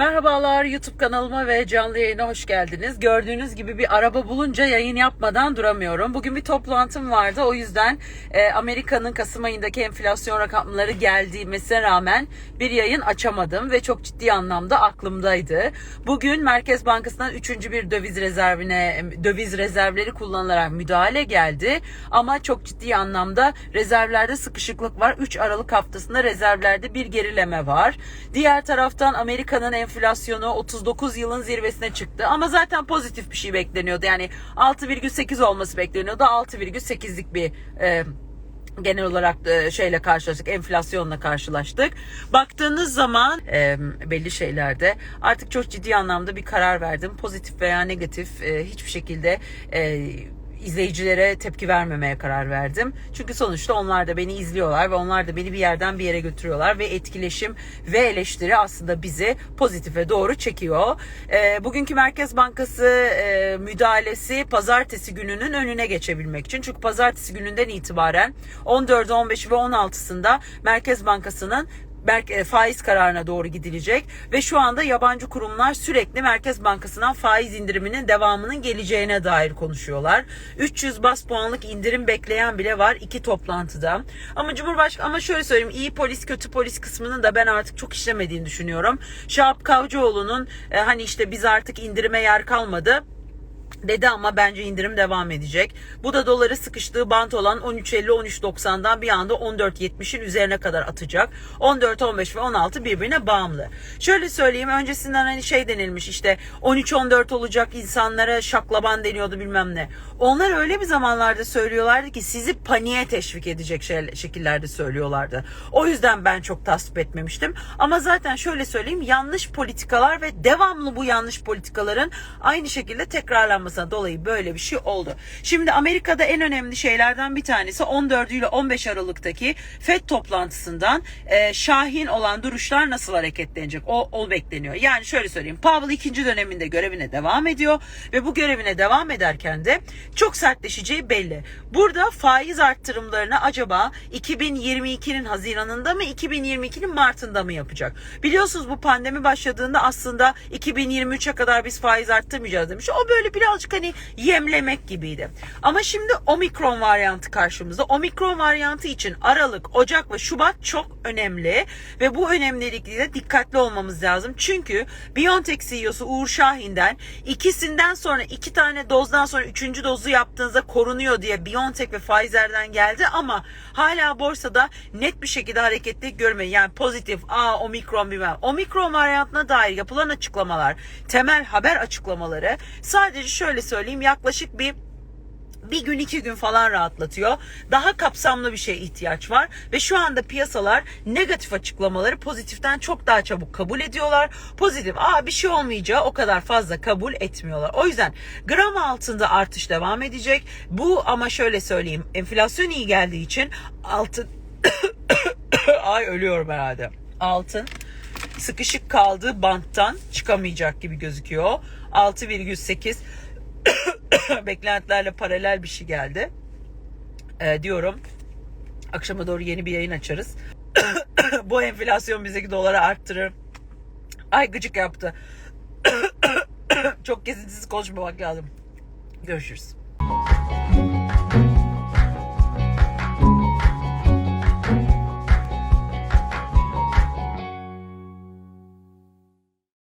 Merhabalar YouTube kanalıma ve canlı yayına hoş geldiniz. Gördüğünüz gibi bir araba bulunca yayın yapmadan duramıyorum. Bugün bir toplantım vardı. O yüzden e, Amerika'nın Kasım ayındaki enflasyon rakamları geldiğimesine rağmen bir yayın açamadım ve çok ciddi anlamda aklımdaydı. Bugün Merkez Bankası'ndan üçüncü bir döviz rezervine döviz rezervleri kullanılarak müdahale geldi. Ama çok ciddi anlamda rezervlerde sıkışıklık var. 3 Aralık haftasında rezervlerde bir gerileme var. Diğer taraftan Amerika'nın enflasyonu 39 yılın zirvesine çıktı. Ama zaten pozitif bir şey bekleniyordu. Yani 6,8 olması bekleniyordu. 6,8'lik bir e, genel olarak da şeyle karşılaştık, enflasyonla karşılaştık. Baktığınız zaman e, belli şeylerde artık çok ciddi anlamda bir karar verdim. Pozitif veya negatif e, hiçbir şekilde e, izleyicilere tepki vermemeye karar verdim. Çünkü sonuçta onlar da beni izliyorlar ve onlar da beni bir yerden bir yere götürüyorlar ve etkileşim ve eleştiri aslında bizi pozitife doğru çekiyor. E, bugünkü Merkez Bankası e, müdahalesi pazartesi gününün önüne geçebilmek için. Çünkü pazartesi gününden itibaren 14, 15 ve 16'sında Merkez Bankası'nın Berk- e, faiz kararına doğru gidilecek ve şu anda yabancı kurumlar sürekli Merkez Bankası'ndan faiz indiriminin devamının geleceğine dair konuşuyorlar. 300 bas puanlık indirim bekleyen bile var iki toplantıda. Ama Cumhurbaşkanı ama şöyle söyleyeyim iyi polis kötü polis kısmının da ben artık çok işlemediğini düşünüyorum. Şahap Kavcıoğlu'nun e, hani işte biz artık indirime yer kalmadı dedi ama bence indirim devam edecek. Bu da doları sıkıştığı bant olan 13.50-13.90'dan bir anda 14.70'in üzerine kadar atacak. 14, 15 ve 16 birbirine bağımlı. Şöyle söyleyeyim öncesinden hani şey denilmiş işte 13-14 olacak insanlara şaklaban deniyordu bilmem ne. Onlar öyle bir zamanlarda söylüyorlardı ki sizi paniğe teşvik edecek şey, şekillerde söylüyorlardı. O yüzden ben çok tasvip etmemiştim. Ama zaten şöyle söyleyeyim yanlış politikalar ve devamlı bu yanlış politikaların aynı şekilde tekrarlanmasına dolayı böyle bir şey oldu. Şimdi Amerika'da en önemli şeylerden bir tanesi 14 ile 15 Aralık'taki FED toplantısından e, şahin olan duruşlar nasıl hareketlenecek? O, o bekleniyor. Yani şöyle söyleyeyim. Powell ikinci döneminde görevine devam ediyor ve bu görevine devam ederken de çok sertleşeceği belli. Burada faiz arttırımlarını acaba 2022'nin Haziran'ında mı 2022'nin Mart'ında mı yapacak? Biliyorsunuz bu pandemi başladığında aslında 2023'e kadar biz faiz arttırmayacağız demiş. O böyle birazcık hani yemlemek gibiydi. Ama şimdi omikron varyantı karşımızda. Omikron varyantı için Aralık, Ocak ve Şubat çok önemli ve bu önemlilikle dikkatli olmamız lazım. Çünkü BioNTech CEO'su Uğur Şahin'den ikisinden sonra iki tane dozdan sonra üçüncü dozu yaptığınızda korunuyor diye BioNTech ve Pfizer'den geldi ama hala borsada net bir şekilde hareketli görmeyin. Yani pozitif, aa omikron bilmem. Omikron varyantına dair yapılan açıklamalar, temel haber açıklamaları sadece şöyle söyleyeyim yaklaşık bir bir gün iki gün falan rahatlatıyor. Daha kapsamlı bir şeye ihtiyaç var ve şu anda piyasalar negatif açıklamaları pozitiften çok daha çabuk kabul ediyorlar. Pozitif aa bir şey olmayacağı o kadar fazla kabul etmiyorlar. O yüzden gram altında artış devam edecek. Bu ama şöyle söyleyeyim enflasyon iyi geldiği için altın ay ölüyorum herhalde. Altın sıkışık kaldığı banttan çıkamayacak gibi gözüküyor. 6,8 beklentilerle paralel bir şey geldi. Ee, diyorum. Akşama doğru yeni bir yayın açarız. Bu enflasyon bizdeki doları arttırır. Ay gıcık yaptı. Çok kesintisiz konuşmamak lazım. Görüşürüz.